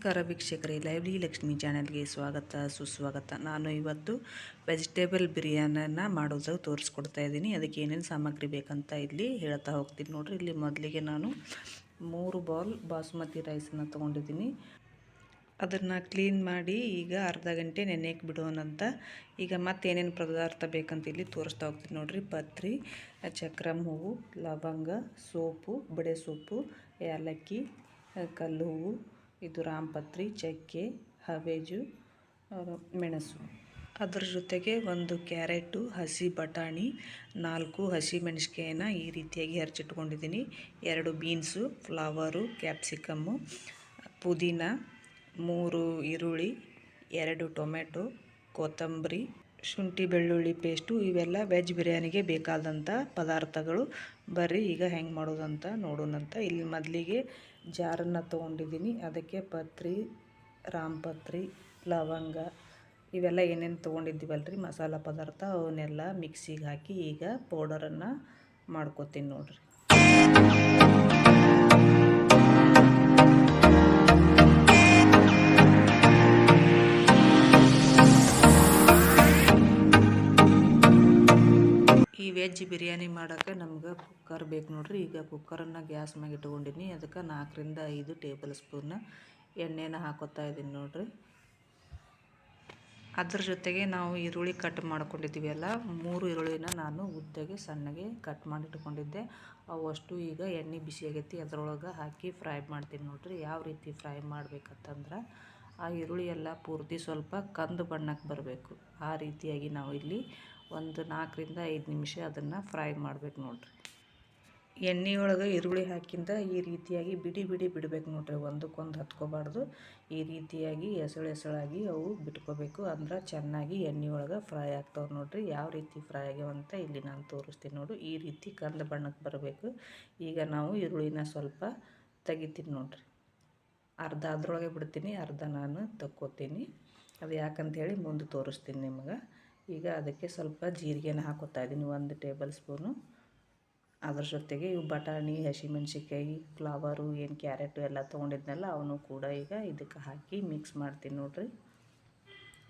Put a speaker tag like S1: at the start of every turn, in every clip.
S1: ನಮಸ್ಕಾರ ವೀಕ್ಷಕರೇ, ಲೈವ್ಲಿ ಲಕ್ಷ್ಮಿ ಚಾನೆಲ್ಗೆ ಸ್ವಾಗತ, ಸುಸ್ವಾಗತ. ನಾನು ಇವತ್ತು ವೆಜಿಟೇಬಲ್ ಬಿರಿಯಾನಿನ ಮಾಡೋದಾಗ ತೋರಿಸ್ಕೊಡ್ತಾ ಇದ್ದೀನಿ. ಅದಕ್ಕೆ ಏನೇನು ಸಾಮಗ್ರಿ ಬೇಕಂತ ಇಲ್ಲಿ ಹೇಳ್ತಾ ಹೋಗ್ತೀನಿ. ನೋಡಿರಿ, ಇಲ್ಲಿ ಮೊದಲಿಗೆ ನಾನು ಮೂರು ಬೌಲ್ ಬಾಸುಮತಿ ರೈಸನ್ನು ತೊಗೊಂಡಿದ್ದೀನಿ. ಅದನ್ನು ಕ್ಲೀನ್ ಮಾಡಿ ಈಗ ಅರ್ಧ ಗಂಟೆ ನೆನೆಯಕ್ಕೆ ಬಿಡೋಣಂತ ಈಗ ಮತ್ತೇನೇನು ಪದಾರ್ಥ ಬೇಕಂತ ಇಲ್ಲಿ ತೋರಿಸ್ತಾ ಹೋಗ್ತೀನಿ. ನೋಡಿರಿ, ಪತ್ರಿ ಚಕ್ರಮ್ ಹೂವು ಲವಂಗ, ಸೋಪು, ಬಡೆ ಸೋಪು, ಏಲಕ್ಕಿ ಕಲ್ಲು ಹೂವು ಇದು ರಾಮಪತ್ರಿ ಚಕ್ಕೆ, ಹವೇಜು ಮೆಣಸು. ಅದರ ಜೊತೆಗೆ ಒಂದು ಕ್ಯಾರೆಟು, ಹಸಿ ಬಟಾಣಿ, ನಾಲ್ಕು ಹಸಿ ಮೆಣಸಿಕಾಯಿನ ಈ ರೀತಿಯಾಗಿ ಹರಿಚಿಟ್ಕೊಂಡಿದ್ದೀನಿ. ಎರಡು ಬೀನ್ಸು, ಫ್ಲವರು, ಕ್ಯಾಪ್ಸಿಕಮ್ಮು, ಪುದೀನ, ಮೂರು ಈರುಳ್ಳಿ, ಎರಡು ಟೊಮೆಟೊ ಕೊತ್ತಂಬರಿ, ಶುಂಠಿ ಬೆಳ್ಳುಳ್ಳಿ ಪೇಸ್ಟು, ಇವೆಲ್ಲ ವೆಜ್ ಬಿರಿಯಾನಿಗೆ ಬೇಕಾದಂಥ ಪದಾರ್ಥಗಳು. ಬರ್ರಿ, ಈಗ ಹೆಂಗೆ ಮಾಡೋದಂತ ನೋಡೋಣಂತ. ಇಲ್ಲಿ ಮೊದಲಿಗೆ ಜಾರನ್ನು ತೊಗೊಂಡಿದ್ದೀನಿ. ಅದಕ್ಕೆ ಪತ್ರಿ ರಾಮಪತ್ರಿ ಲವಂಗ ಇವೆಲ್ಲ ಏನೇನು ತೊಗೊಂಡಿದ್ದೀವಲ್ರಿ? ಮಸಾಲ ಪದಾರ್ಥ ಅವನ್ನೆಲ್ಲ ಮಿಕ್ಸಿಗೆ ಹಾಕಿ ಈಗ ಪೌಡರನ್ನು ಮಾಡ್ಕೊತೀನಿ ನೋಡ್ರಿ. ವೆಜ್ ಬಿರಿಯಾನಿ ಮಾಡೋಕೆ ನಮ್ಗೆ ಕುಕ್ಕರ್ ಬೇಕು ನೋಡಿರಿ. ಈಗ ಕುಕ್ಕರನ್ನು ಗ್ಯಾಸ್ ಮ್ಯಾಗೆ ಇಟ್ಕೊಂಡಿನಿ. ಅದಕ್ಕೆ ನಾಲ್ಕರಿಂದ ಐದು ಟೇಬಲ್ ಸ್ಪೂನ್ ಎಣ್ಣೆನ ಹಾಕೋತಾ ಇದ್ದೀನಿ ನೋಡಿರಿ. ಅದ್ರ ಜೊತೆಗೆ ನಾವು ಈರುಳ್ಳಿ ಕಟ್ ಮಾಡ್ಕೊಂಡಿದ್ದೀವಲ್ಲ ಮೂರು ಈರುಳ್ಳಿನ ನಾನು ಉದ್ದಗೆ ಸಣ್ಣಗೆ ಕಟ್ ಮಾಡಿ ಇಟ್ಕೊಂಡಿದ್ದೆ. ಅವಷ್ಟು ಈಗ ಎಣ್ಣೆ ಬಿಸಿ ಆಗೈತಿ. ಅದರೊಳಗೆ ಹಾಕಿ ಫ್ರೈ ಮಾಡ್ತೀನಿ ನೋಡಿರಿ. ಯಾವ ರೀತಿ ಫ್ರೈ ಮಾಡ್ಬೇಕಂತಂದ್ರೆ ಆ ಈರುಳ್ಳಿ ಎಲ್ಲ ಪೂರ್ತಿ ಸ್ವಲ್ಪ ಕಂದು ಬಣ್ಣಕ್ಕೆ ಬರಬೇಕು. ಆ ರೀತಿಯಾಗಿ ನಾವು ಇಲ್ಲಿ ಒಂದು ನಾಲ್ಕರಿಂದ ಐದು ನಿಮಿಷ ಅದನ್ನು ಫ್ರೈ ಮಾಡ್ಬೇಕು ಎಣ್ಣೆ ಎಣ್ಣೆಯೊಳಗೆ ಈರುಳ್ಳಿ ಹಾಕಿಂದ ಈ ರೀತಿಯಾಗಿ ಬಿಡಿ ಬಿಡಿ ಬಿಡಬೇಕು ನೋಡ್ರಿ. ಒಂದಕ್ಕೊಂದು ಹತ್ಕೋಬಾರ್ದು. ಈ ರೀತಿಯಾಗಿ ಎಸಳು ಎಸಳಾಗಿ ಅವು ಬಿಟ್ಕೋಬೇಕು. ಅಂದ್ರೆ ಚೆನ್ನಾಗಿ ಎಣ್ಣೆಯೊಳಗೆ ಫ್ರೈ ಆಗ್ತಾವೆ ನೋಡಿರಿ. ಯಾವ ರೀತಿ ಫ್ರೈ ಆಗ್ಯಾವಂತ ಇಲ್ಲಿ ನಾನು ತೋರಿಸ್ತೀನಿ ನೋಡು. ಈ ರೀತಿ ಕಂದು ಬಣ್ಣಕ್ಕೆ ಬರಬೇಕು. ಈಗ ನಾವು ಈರುಳ್ಳಿನ ಸ್ವಲ್ಪ ತೆಗಿತೀನಿ ನೋಡಿರಿ. ಅರ್ಧ ಅದ್ರೊಳಗೆ ಬಿಡ್ತೀನಿ, ಅರ್ಧ ನಾನು ತಕ್ಕೋತೀನಿ. ಅದು ಯಾಕಂತ ಹೇಳಿ ಮುಂದೆ ತೋರಿಸ್ತೀನಿ ನಿಮ್ಗೆ. ಈಗ ಅದಕ್ಕೆ ಸ್ವಲ್ಪ ಜೀರಿಗೆನ ಹಾಕೋತಾ ಇದ್ದೀನಿ ಒಂದು ಟೇಬಲ್ ಸ್ಪೂನು. ಅದ್ರ ಜೊತೆಗೆ ಇವು ಬಟಾಣಿ ಹಸಿಮೆಣ್ಸಿಕಾಯಿ ಫ್ಲವರು, ಏನು ಕ್ಯಾರೆಟು ಎಲ್ಲ ತೊಗೊಂಡಿದ್ನಲ್ಲ ಅವನು ಕೂಡ ಈಗ ಇದಕ್ಕೆ ಹಾಕಿ ಮಿಕ್ಸ್ ಮಾಡ್ತೀನಿ ನೋಡ್ರಿ.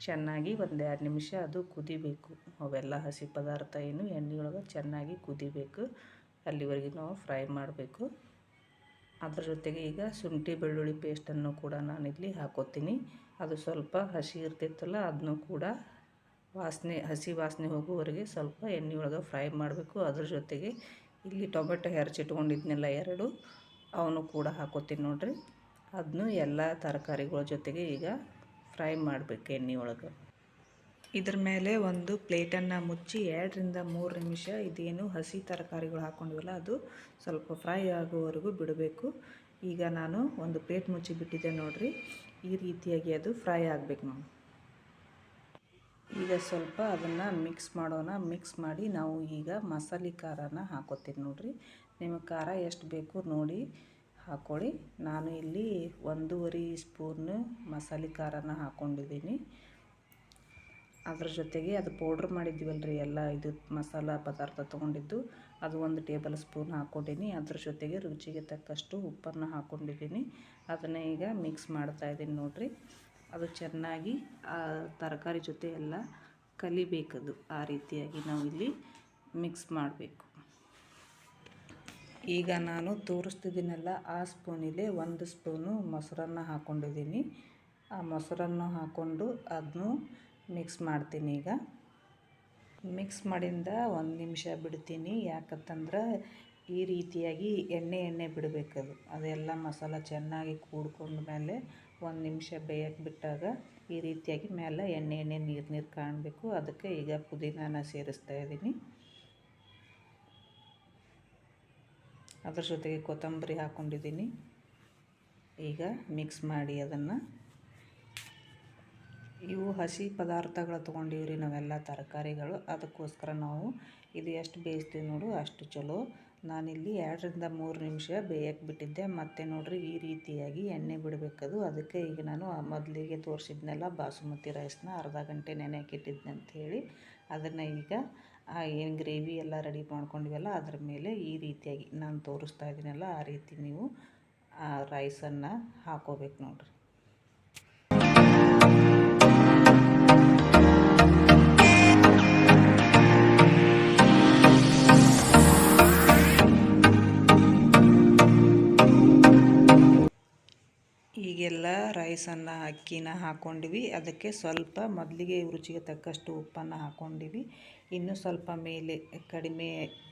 S1: ಚೆನ್ನಾಗಿ ಒಂದು ಎರಡು ನಿಮಿಷ ಅದು ಕುದಿಬೇಕು. ಅವೆಲ್ಲ ಹಸಿ ಪದಾರ್ಥ ಏನು ಎಣ್ಣೆಯೊಳಗೆ ಚೆನ್ನಾಗಿ ಕುದಿಬೇಕು. ಅಲ್ಲಿವರೆಗೆ ನಾವು ಫ್ರೈ ಮಾಡಬೇಕು. ಅದ್ರ ಜೊತೆಗೆ ಈಗ ಶುಂಠಿ ಬೆಳ್ಳುಳ್ಳಿ ಪೇಸ್ಟನ್ನು ಕೂಡ ನಾನಿಲ್ಲಿ ಹಾಕೋತೀನಿ. ಅದು ಸ್ವಲ್ಪ ಹಸಿ ಇರ್ತಿತ್ತಲ್ಲ, ಅದನ್ನು ಕೂಡ ವಾಸನೆ, ಹಸಿ ವಾಸನೆ ಹೋಗುವವರೆಗೆ ಸ್ವಲ್ಪ ಎಣ್ಣೆ ಒಳಗೆ ಫ್ರೈ ಮಾಡಬೇಕು. ಅದ್ರ ಜೊತೆಗೆ ಇಲ್ಲಿ ಟೊಮೆಟೊ ಹೆರಚಿಟ್ಕೊಂಡಿದ್ನೆಲ್ಲ ಎರಡು, ಅವನು ಕೂಡ ಹಾಕೋತೀನಿ ನೋಡಿರಿ. ಅದನ್ನು ಎಲ್ಲ ತರಕಾರಿಗಳ ಜೊತೆಗೆ ಈಗ ಫ್ರೈ ಮಾಡಬೇಕು ಎಣ್ಣೆ ಒಳಗೆ ಇದ್ರ ಮೇಲೆ ಒಂದು ಪ್ಲೇಟನ್ನು ಮುಚ್ಚಿ ಎರಡರಿಂದ ಮೂರು ನಿಮಿಷ ಇದೇನು ಹಸಿ ತರಕಾರಿಗಳು ಹಾಕ್ಕೊಂಡಿವಲ್ಲ ಅದು ಸ್ವಲ್ಪ ಫ್ರೈ ಆಗುವವರೆಗೂ ಬಿಡಬೇಕು. ಈಗ ನಾನು ಒಂದು ಪ್ಲೇಟ್ ಮುಚ್ಚಿ ಬಿಟ್ಟಿದ್ದೆ ನೋಡಿರಿ. ಈ ರೀತಿಯಾಗಿ ಅದು ಫ್ರೈ ಆಗಬೇಕು ನೋಡಿ ಈಗ ಸ್ವಲ್ಪ ಅದನ್ನು ಮಿಕ್ಸ್ ಮಾಡೋಣ ಮಿಕ್ಸ್ ಮಾಡಿ ನಾವು ಈಗ ಮಸಾಲೆ ಖಾರನ ಹಾಕೋತೀವಿ ನೋಡಿರಿ. ನಿಮಗೆ ಖಾರ ಎಷ್ಟು ಬೇಕು ನೋಡಿ ಹಾಕ್ಕೊಳ್ಳಿ ನಾನು ಇಲ್ಲಿ ಒಂದೂವರೆ ಸ್ಪೂನ್ ಮಸಾಲೆ ಖಾರನ ಹಾಕ್ಕೊಂಡಿದ್ದೀನಿ ಅದ್ರ ಜೊತೆಗೆ ಅದು ಪೌಡ್ರ್ ಮಾಡಿದ್ದೀವಲ್ರಿ, ಎಲ್ಲ ಇದು ಮಸಾಲ ಪದಾರ್ಥ ತೊಗೊಂಡಿದ್ದು, ಅದು ಒಂದು ಟೇಬಲ್ ಸ್ಪೂನ್ ಹಾಕ್ಕೊಂಡಿನಿ ಅದ್ರ ಜೊತೆಗೆ ರುಚಿಗೆ ತಕ್ಕಷ್ಟು ಉಪ್ಪನ್ನು ಹಾಕ್ಕೊಂಡಿದ್ದೀನಿ ಅದನ್ನು ಈಗ ಮಿಕ್ಸ್ ಮಾಡ್ತಾಯಿದ್ದೀನಿ ನೋಡಿರಿ. ಅದು ಚೆನ್ನಾಗಿ, ಆ ತರಕಾರಿ ಜೊತೆ ಎಲ್ಲ ಕಲಿಬೇಕದು. ಆ ರೀತಿಯಾಗಿ ನಾವು ಇಲ್ಲಿ ಮಿಕ್ಸ್ ಮಾಡಬೇಕು. ಈಗ ನಾನು ತೋರಿಸ್ತಿದ್ದೀನಲ್ಲ, ಆ ಸ್ಪೂನಿಲೆ ಒಂದು ಸ್ಪೂನು ಮೊಸರನ್ನು ಹಾಕ್ಕೊಂಡಿದ್ದೀನಿ ಆ ಮೊಸರನ್ನು ಹಾಕ್ಕೊಂಡು ಅದನ್ನು ಮಿಕ್ಸ್ ಮಾಡ್ತೀನಿ ಈಗ. ಮಿಕ್ಸ್ ಮಾಡಿಂದ ಒಂದು ನಿಮಿಷ ಬಿಡ್ತೀನಿ. ಯಾಕಂತಂದ್ರೆ ಈ ರೀತಿಯಾಗಿ ಎಣ್ಣೆ ಎಣ್ಣೆ ಬಿಡಬೇಕದು. ಅದೆಲ್ಲ ಮಸಾಲ ಚೆನ್ನಾಗಿ ಕೂಡ್ಕೊಂಡ ಮೇಲೆ ಒಂದು ನಿಮಿಷ ಬೇಯಕ್ಕೆ ಬಿಟ್ಟಾಗ ಈ ರೀತಿಯಾಗಿ ಮೇಲೆ ಎಣ್ಣೆ ಎಣ್ಣೆ, ನೀರು ನೀರು ಕಾಣಬೇಕು. ಅದಕ್ಕೆ ಈಗ ಪುದೀನಾನ ಸೇರಿಸ್ತಾ ಇದ್ದೀನಿ. ಅದ್ರ ಜೊತೆಗೆ ಕೊತ್ತಂಬರಿ ಹಾಕ್ಕೊಂಡಿದ್ದೀನಿ ಈಗ ಮಿಕ್ಸ್ ಮಾಡಿ ಅದನ್ನು. ಇವು ಹಸಿ ಪದಾರ್ಥಗಳು ತೊಗೊಂಡಿವ್ರಿ ನಾವೆಲ್ಲ ತರಕಾರಿಗಳು. ಅದಕ್ಕೋಸ್ಕರ ನಾವು ಇದು ಎಷ್ಟು ಬೇಯಿಸ್ತೀವಿ ನೋಡು, ಅಷ್ಟು ಚಲೋ. ನಾನಿಲ್ಲಿ ಎರಡರಿಂದ ಮೂರು ನಿಮಿಷ ಬೇಯಕ್ಕೆ ಬಿಟ್ಟಿದ್ದೆ ಮತ್ತೆ ನೋಡಿರಿ, ಈ ರೀತಿಯಾಗಿ ಎಣ್ಣೆ ಬಿಡಬೇಕದು. ಅದಕ್ಕೆ ಈಗ ನಾನು ಮೊದಲಿಗೆ ತೋರಿಸಿದ್ನೆಲ್ಲ, ಬಾಸುಮತಿ ರೈಸ್ನ ಅರ್ಧ ಗಂಟೆ ನೆನೆಯಾಕಿಟ್ಟಿದ್ದೆ ಅಂಥೇಳಿ ಅದನ್ನು ಈಗ ಏನು ಗ್ರೇವಿ ಎಲ್ಲ ರೆಡಿ ಮಾಡ್ಕೊಂಡಿವಲ್ಲ, ಅದ್ರ ಮೇಲೆ ಈ ರೀತಿಯಾಗಿ ನಾನು ತೋರಿಸ್ತಾ ಇದ್ದೀನಲ್ಲ, ಆ ರೀತಿ ನೀವು ರೈಸನ್ನು ಹಾಕೋಬೇಕು ನೋಡಿರಿ. ಅಕ್ಕಿನ ಹಾಕ್ಕೊಂಡಿವಿ ಅದಕ್ಕೆ ಸ್ವಲ್ಪ ಮೊದಲಿಗೆ ರುಚಿಗೆ ತಕ್ಕಷ್ಟು ಉಪ್ಪನ್ನು ಹಾಕ್ಕೊಂಡಿವಿ ಇನ್ನೂ ಸ್ವಲ್ಪ ಮೇಲೆ, ಕಡಿಮೆ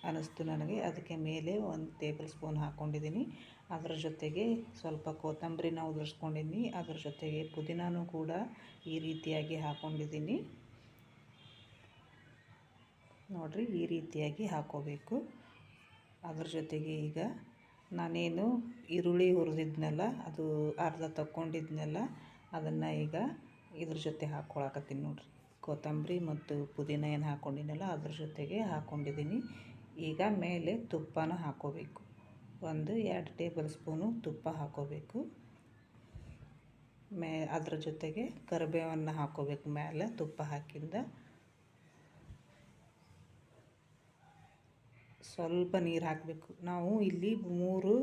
S1: ಅನ್ನಿಸ್ತು ನನಗೆ. ಅದಕ್ಕೆ ಮೇಲೆ ಒಂದು ಟೇಬಲ್ ಸ್ಪೂನ್ ಹಾಕ್ಕೊಂಡಿದ್ದೀನಿ ಅದರ ಜೊತೆಗೆ ಸ್ವಲ್ಪ ಕೊತ್ತಂಬರಿನ ಉದುರಿಸ್ಕೊಂಡಿದ್ದೀನಿ. ಅದರ ಜೊತೆಗೆ ಪುದೀನೂ ಕೂಡ ಈ ರೀತಿಯಾಗಿ ಹಾಕ್ಕೊಂಡಿದ್ದೀನಿ ನೋಡಿರಿ, ಈ ರೀತಿಯಾಗಿ ಹಾಕೋಬೇಕು. ಅದ್ರ ಜೊತೆಗೆ ಈಗ ನಾನೇನು ಈರುಳ್ಳಿ ಹುರಿದಿದ್ನಲ್ಲ, ಅದು ಅರ್ಧ ತಕ್ಕೊಂಡಿದ್ನಲ್ಲ ಅದನ್ನು ಈಗ ಇದ್ರ ಜೊತೆ ಹಾಕ್ಕೊಳಕತ್ತೀನಿ ನೋಡಿರಿ. ಕೊತ್ತಂಬರಿ ಮತ್ತು ಪುದೀನ ಏನು ಹಾಕ್ಕೊಂಡಿನಲ್ಲ ಅದ್ರ ಜೊತೆಗೆ ಹಾಕ್ಕೊಂಡಿದ್ದೀನಿ ಈಗ ಮೇಲೆ ತುಪ್ಪನ ಹಾಕೋಬೇಕು. ಒಂದು ಎರಡು ಟೇಬಲ್ ಸ್ಪೂನು ತುಪ್ಪ ಹಾಕೋಬೇಕು. ಮೇ ಅದ್ರ ಜೊತೆಗೆ ಕರಿಬೇವನ್ನು ಹಾಕೋಬೇಕು ಮೇಲೆ ತುಪ್ಪ ಹಾಕಿಂದ. ಸ್ವಲ್ಪ ನೀರು ಹಾಕಬೇಕು. ನಾವು ಇಲ್ಲಿ ಮೂರು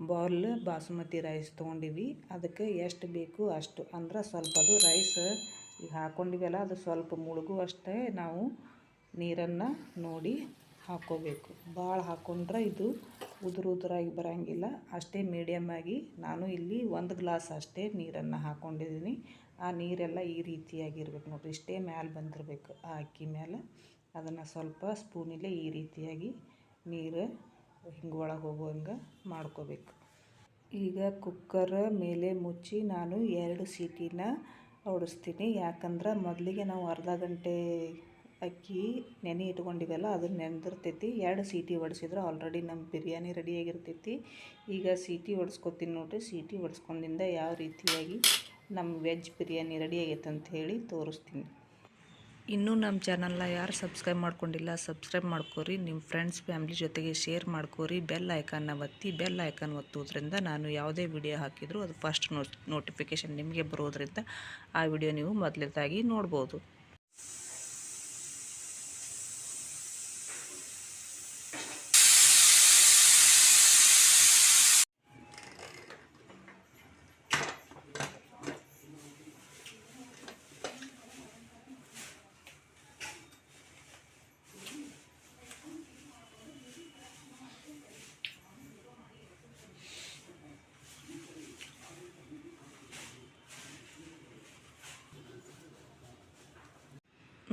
S1: ಬೌಲ್ ಬಾಸುಮತಿ ರೈಸ್ ತೊಗೊಂಡಿವಿ. ಅದಕ್ಕೆ ಎಷ್ಟು ಬೇಕು ಅಷ್ಟು. ಅಂದ್ರೆ ಸ್ವಲ್ಪ ಅದು ರೈಸ್ ಈಗ ಹಾಕ್ಕೊಂಡಿವಲ್ಲ ಅದು ಸ್ವಲ್ಪ ಮುಳುಗುವಷ್ಟೇ ನಾವು ನೀರನ್ನು ನೋಡಿ ಹಾಕ್ಕೋಬೇಕು ಭಾಳ ಹಾಕ್ಕೊಂಡ್ರೆ ಇದು ಉದುರು ಉದುರಾಗಿ ಬರೋಂಗಿಲ್ಲ. ಅಷ್ಟೇ ಮೀಡಿಯಮ್ಮಾಗಿ ನಾನು ಇಲ್ಲಿ ಒಂದು ಗ್ಲಾಸ್ ಅಷ್ಟೇ ನೀರನ್ನು ಹಾಕ್ಕೊಂಡಿದ್ದೀನಿ ಆ ನೀರೆಲ್ಲ ಈ ರೀತಿಯಾಗಿರ್ಬೇಕು ನೋಡಿರಿ. ಇಷ್ಟೇ ಮ್ಯಾಲೆ ಬಂದಿರಬೇಕು ಆ ಅಕ್ಕಿ ಮೇಲೆ ಅದನ್ನು ಸ್ವಲ್ಪ ಸ್ಪೂನಿಲ್ಲೇ ಈ ರೀತಿಯಾಗಿ ನೀರು ಹಿಂಗೆ ಒಳಗೆ ಹೋಗುವಂಗೆ ಮಾಡ್ಕೋಬೇಕು. ಈಗ ಕುಕ್ಕರ್ ಮೇಲೆ ಮುಚ್ಚಿ ನಾನು ಎರಡು ಸೀಟಿನ ಓಡಿಸ್ತೀನಿ ಯಾಕಂದ್ರೆ ಮೊದಲಿಗೆ ನಾವು ಅರ್ಧ ಗಂಟೆ ಅಕ್ಕಿ ನೆನೆ ಇಟ್ಕೊಂಡಿವಲ್ಲ ಅದು ನೆನೆದಿರ್ತೈತಿ ಎರಡು ಸೀಟಿ ಹೊಡ್ಸಿದ್ರೆ ಆಲ್ರೆಡಿ ನಮ್ಮ ಬಿರಿಯಾನಿ ರೆಡಿಯಾಗಿರ್ತೈತಿ ಈಗ ಸೀಟಿ ಹೊಡ್ಸ್ಕೊತೀನಿ ನೋಡಿರಿ. ಸೀಟಿ ಹೊಡ್ಸ್ಕೊಂಡಿಂದ ಯಾವ ರೀತಿಯಾಗಿ ನಮ್ಮ ವೆಜ್ ಬಿರಿಯಾನಿ ರೆಡಿ ಆಗೈತೆ ಅಂತ ಹೇಳಿ ತೋರಿಸ್ತೀನಿ. ಇನ್ನೂ ನಮ್ಮ ಚಾನಲ್ನ ಯಾರು ಸಬ್ಸ್ಕ್ರೈಬ್ ಮಾಡ್ಕೊಂಡಿಲ್ಲ, ಸಬ್ಸ್ಕ್ರೈಬ್ ಮಾಡ್ಕೋರಿ, ನಿಮ್ಮ ಫ್ರೆಂಡ್ಸ್, ಫ್ಯಾಮ್ಲಿ ಜೊತೆಗೆ ಶೇರ್ ಮಾಡ್ಕೋರಿ, ಬೆಲ್ ಐಕಾನ್ನ ಒತ್ತಿ, ಬೆಲ್ ಐಕಾನ್ ಒತ್ತೋದ್ರಿಂದ ನಾನು ಯಾವುದೇ ವಿಡಿಯೋ ಹಾಕಿದರೂ ಅದು ಫಸ್ಟ್ ನೋಟಿಫಿಕೇಷನ್ ನಿಮಗೆ ಬರೋದ್ರಿಂದ ಆ ವಿಡಿಯೋ ನೀವು ಮೊದಲನೇದಾಗಿ ನೋಡ್ಬೋದು.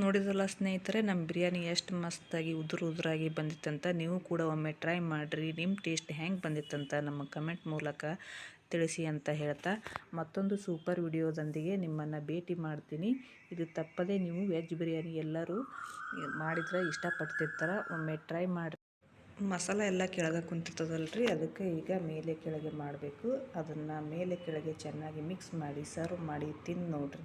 S1: ನೋಡಿದ್ರಲ್ಲ ಸ್ನೇಹಿತರೆ ನಮ್ಮ ಬಿರಿಯಾನಿ ಎಷ್ಟು ಮಸ್ತಾಗಿ ಉದುರು ಉದುರಾಗಿ ಬಂದಿತ್ತಂತ ನೀವು ಕೂಡ ಒಮ್ಮೆ ಟ್ರೈ ಮಾಡಿರಿ ನಿಮ್ಮ ಟೇಸ್ಟ್ ಹೆಂಗೆ ಬಂದಿತ್ತಂತ ನಮ್ಮ ಕಮೆಂಟ್ ಮೂಲಕ ತಿಳಿಸಿ ಅಂತ ಹೇಳ್ತಾ ಮತ್ತೊಂದು ಸೂಪರ್ ವಿಡಿಯೋದೊಂದಿಗೆ ನಿಮ್ಮನ್ನು ಭೇಟಿ ಮಾಡ್ತೀನಿ. ಇದು ತಪ್ಪದೇ ನೀವು ವೆಜ್ ಬಿರಿಯಾನಿ ಎಲ್ಲರೂ ಮಾಡಿದ್ರೆ ಇಷ್ಟಪಡ್ತಿರ್ತಾರೆ, ಒಮ್ಮೆ ಟ್ರೈ ಮಾಡಿ ಮಸಾಲ ಎಲ್ಲ ಕೆಳಗೆ ಕುಂತಿರ್ತದಲ್ರಿ, ಅದಕ್ಕೆ ಈಗ ಮೇಲೆ ಕೆಳಗೆ ಮಾಡಬೇಕು. ಅದನ್ನು ಮೇಲೆ ಕೆಳಗೆ ಚೆನ್ನಾಗಿ ಮಿಕ್ಸ್ ಮಾಡಿ, ಸರ್ವ್ ಮಾಡಿ ತಿಂದು ನೋಡ್ರಿ.